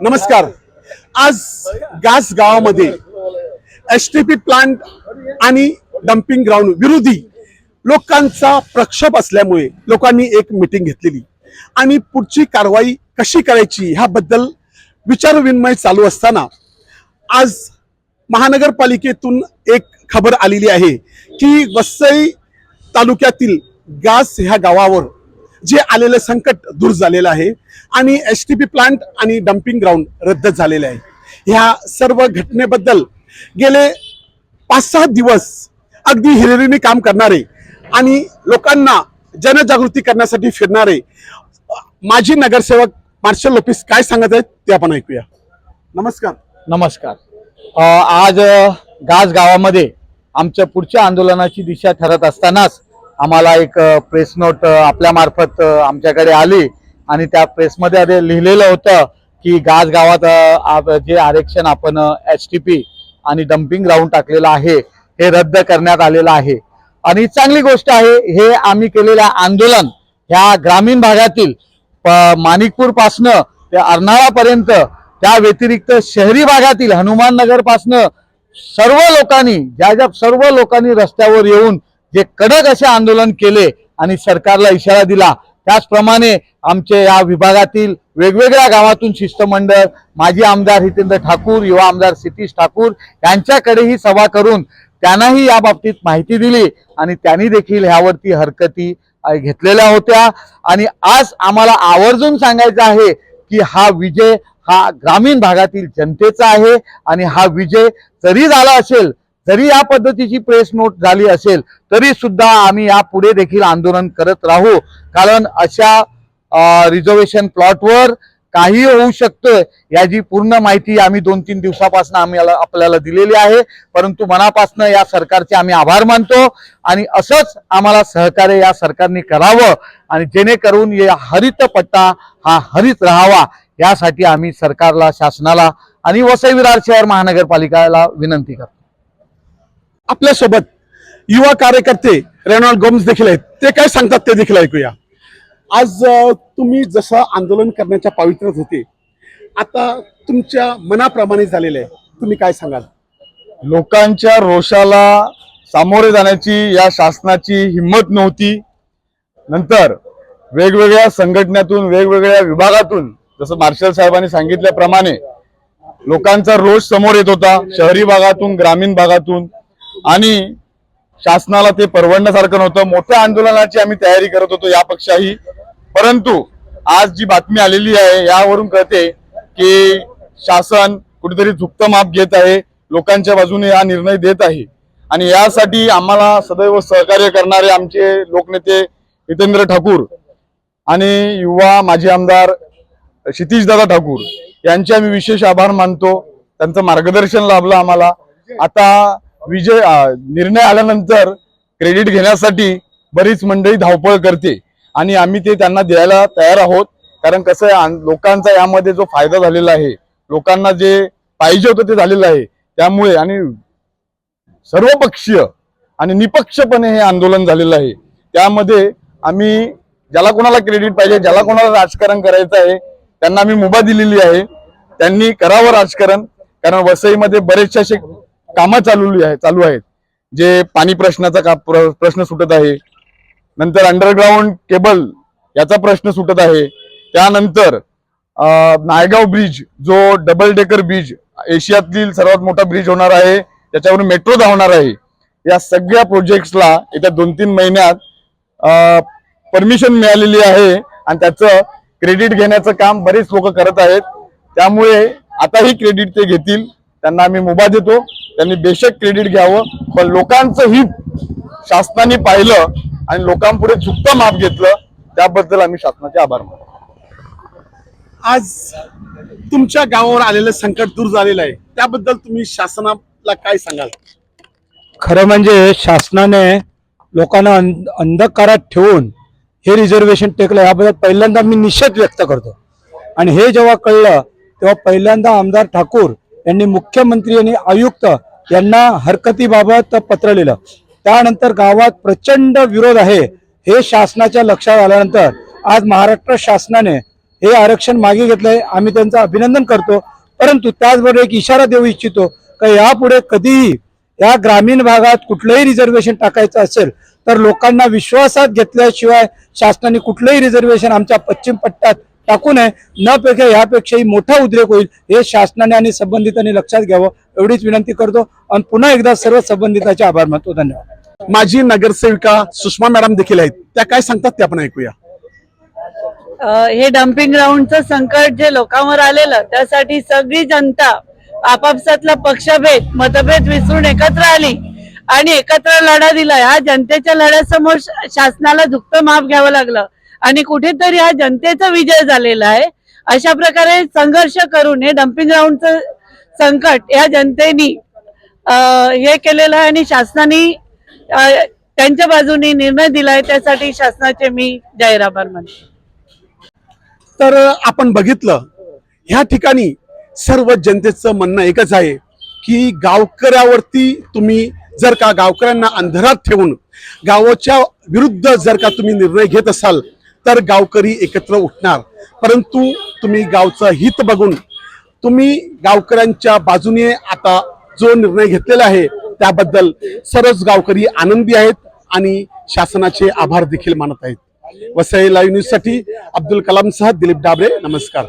नमस्कार. आज गास गावामध्ये एस टी पी प्लांट आणि डम्पिंग ग्राउंड विरोधी लोकांचा प्रक्षोभ असल्यामुळे लोकांनी एक मिटिंग घेतलेली. आणि पुढची कारवाई कशी करायची ह्याबद्दल विचारविनिमय चालू असताना आज महानगरपालिकेतून एक खबर आलेली आहे की वसई तालुक्यातील गास ह्या गावावर जे आलेलं संकट दूर झालेलं आहे आणि एस टी पी प्लांट आणि डम्पिंग ग्राउंड रद्द झालेले आहे. ह्या सर्व घटनेबद्दल गेले पाच सहा दिवस अगदी हिरिरीने काम करणारे आणि लोकांना जनजागृती करण्यासाठी फिरणारे माजी नगरसेवक मार्शल ऑफिस काय सांगत आहेत ते आपण ऐकूया. नमस्कार. नमस्कार. आज गाज गावामध्ये आमच्या पुढच्या आंदोलनाची दिशा ठरत असतानाच आम्हाला एक प्रेस नोट आपल्या मार्फत आमच्याकडे आली आणि त्या प्रेसमध्ये आधी लिहिलेलं होतं की गाज गावात आप- जे आरक्षण आपण एच टी पी आणि डम्पिंग ग्राउंड टाकलेलं आहे हे रद्द करण्यात आलेलं आहे. आणि चांगली गोष्ट आहे हे आम्ही केलेलं आंदोलन ह्या ग्रामीण भागातील माणिकपूर पासनं ते अर्नाळापर्यंत त्या व्यतिरिक्त शहरी भागातील हनुमाननगरपासनं पासनं सर्व लोकांनी ज्या ज्या सर्व लोकांनी रस्त्यावर येऊन जे कडक असे आंदोलन केले आणि सरकारला इशारा दिला त्याचप्रमाणे आमचे या विभागातील वेगवेगळ्या गावातून शिष्टमंडळ माजी आमदार हितेंद्र ठाकूर युवा आमदार सतीश ठाकूर यांच्याकडेही सभा करून त्यांनाही या बाबतीत माहिती दिली आणि त्यांनी देखील ह्यावरती हरकती घेतलेल्या होत्या. आणि आज आम्हाला आवर्जून सांगायचं आहे की हा विजय हा ग्रामीण भागातील जनतेचा आहे आणि हा विजय जरी झाला असेल जरी या पद्धतीची प्रेस नोट झाली असेल तरी सुद्धा आम्ही यापुढे देखील आंदोलन करत राहू. कारण अशा रिझर्वेशन प्लॉटवर काही होऊ शकतं याची पूर्ण माहिती आम्ही दोन तीन दिवसापासून आम्ही याला- आपल्याला दिलेली आहे. परंतु मनापासून या सरकारचे आम्ही आभार मानतो आणि असंच आम्हाला सहकार्य या सरकारने करावं आणि जेणेकरून या हरित पट्टा हा हरित राहावा यासाठी आम्ही सरकारला शासनाला आणि वसई विरार शहर महानगरपालिकेला विनंती करतो. आपल्यासोबत युवा कार्यकर्ते रेनॉल्ड गोम्स देखील आहेत. ते काय सांगतात ते देखील ऐकूया. आज तुम्ही जसं आंदोलन करण्याच्या पावित्र्यात होते आता तुमच्या मनाप्रमाणे झालेलं आहे. तुम्ही काय सांगाल? लोकांच्या रोषाला सामोरे जाण्याची या शासनाची हिंमत नव्हती. नंतर वेगवेगळ्या संघटनेतून वेगवेगळ्या विभागातून जसं मार्शल साहेबांनी सांगितल्याप्रमाणे लोकांचा रोष समोर येत होता. शहरी भागातून ग्रामीण भागातून. आणि शासनाला ते परवडण्यासारखं नव्हतं. मोठ्या आंदोलनाची आम्ही तयारी करत होतो या पक्षाही. परंतु आज जी बातमी आलेली आहे यावरून कळते की शासन कुठेतरी झुकतं माप घेत आहे. लोकांच्या बाजूने हा निर्णय देत आहे. आणि यासाठी आम्हाला सदैव सहकार्य करणारे आमचे लोकनेते हितेंद्र ठाकूर आणि युवा माजी आमदार क्षितिशदादा ठाकूर यांचे आम्ही विशेष आभार मानतो. त्यांचं मार्गदर्शन लाभलं आम्हाला. आता विजय निर्णय आल्यानंतर क्रेडिट घेण्यासाठी बरीच मंडळी धावपळ करते. आणि आम्ही ते त्यांना द्यायला तयार आहोत. कारण कसं आहे लोकांचा यामध्ये जो फायदा झालेला आहे लोकांना जे पाहिजे होतं ते झालेलं आहे. त्यामुळे आणि सर्वपक्षीय आणि निपक्षपणे हे आंदोलन झालेलं आहे. त्यामध्ये आम्ही ज्याला कोणाला क्रेडिट पाहिजे ज्याला कोणाला राजकारण करायचं आहे त्यांना आम्ही मुभा दिलेली आहे. त्यांनी करावं राजकारण. कारण वसईमध्ये बरेचसे असे कामं चालवली आहे चालू आहेत. जे पाणी प्रश्नाचा का प्र- प्रश्न सुटत आहे नंतर अंडरग्राऊंड केबल याचा प्रश्न सुटत आहे. त्यानंतर नायगाव ब्रिज जो डबल डेकर ब्रिज एशियातील सर्वात मोठा ब्रिज होणार आहे त्याच्यावरून मेट्रो धावणार आहे. या सगळ्या प्रोजेक्ट्सला येत्या दोन तीन महिन्यात परमिशन मिळालेली आहे आणि त्याचं क्रेडिट घेण्याचं काम बरेच लोक करत आहेत. त्यामुळे आताही क्रेडिट ते घेतील. त्यांना आम्ही मुभा देतो. त्यांनी बेशक क्रेडिट घ्यावं पण लोकांचं हित शासनाने पाहिलं आणि लोकांपुढे झुकतं माप घेतलं त्याबद्दल आम्ही शासनाचे आभार मानतो. आज तुमच्या गावावर आलेलं संकट दूर झालेलं आहे. त्याबद्दल तुम्ही शासनाला काय सांगाल? खरं म्हणजे शासनाने लोकांना अंध- अंधकारात ठेवून हे रिझर्वेशन टेकलं याबद्दल पहिल्यांदा मी निषेध व्यक्त करतो. आणि हे जेव्हा कळलं तेव्हा पहिल्यांदा आमदार ठाकूर यांनी मुख्यमंत्री आणि आयुक्त यांना हरकतीबाबत पत्र लिहिलं. त्यानंतर गावात प्रचंड विरोध आहे हे शासनाच्या लक्षात आल्यानंतर आज महाराष्ट्र शासनाने हे आरक्षण मागे घेतलंय. आम्ही त्यांचं अभिनंदन करतो. परंतु त्याचबरोबर एक इशारा देऊ इच्छितो का यापुढे कधीही या ग्रामीण भागात कुठलंही रिझर्वेशन टाकायचं असेल तर लोकांना विश्वासात घेतल्याशिवाय शासनाने कुठलंही रिझर्वेशन आमच्या पश्चिम पट्ट्यात टाकू नये न पेक्षा यापेक्षाही मोठा उद्रेक होईल हे शासनाने आणि संबंधितांनी लक्षात घ्यावं. एवढीच विनंती करतो आणि पुन्हा एकदा सर्व संबंधितांचे आभार मानतो. धन्यवाद. माजी नगरसेविका सुषमा मॅडम देखील आहेत. त्या काय सांगतात ते आपण ऐकूया. अ, हे डम्पिंग ग्राउंडचं संकट जे लोकांवर आलेलं त्यासाठी सगळी जनता आपापसातला पक्षभेद मतभेद विसरून एकत्र आली आणि एकत्र लढा दिला. ह्या जनतेच्या लढ्यासमोर शासनाला झुकतं माप घ्यावं लागलं. आणि कुठेतरी हा जनतेचा विजय झालेला आहे. अशा प्रकारे संघर्ष करून हे डम्पिंग ग्राउंडचं संकट या जनतेनी हे केलेलं आहे आणि शासनाने त्यांच्या बाजूने निर्णय दिलाय. त्यासाठी शासनाचे मी जाहीर आभार मानते. तर आपण बघितलं ह्या ठिकाणी सर्व जनतेचं म्हणणं एकच आहे की गावकऱ्यावरती तुम्ही जर का गावकऱ्यांना अंधारात ठेवून गावाच्या विरुद्ध जर का तुम्ही निर्णय घेत असाल तर गावकरी एकत्र उठणार. परंतु तुम्ही गावचं हित बघून तुम्ही गावकऱ्यांच्या बाजूने आता जो निर्णय घेतलेला आहे त्याबद्दल सर्वच गावकरी आनंदी आहेत आणि शासनाचे आभार देखील मानत आहेत. वसई लाईव्ह न्यूजसाठी अब्दुल कलाम सह दिलीप डाबरे नमस्कार.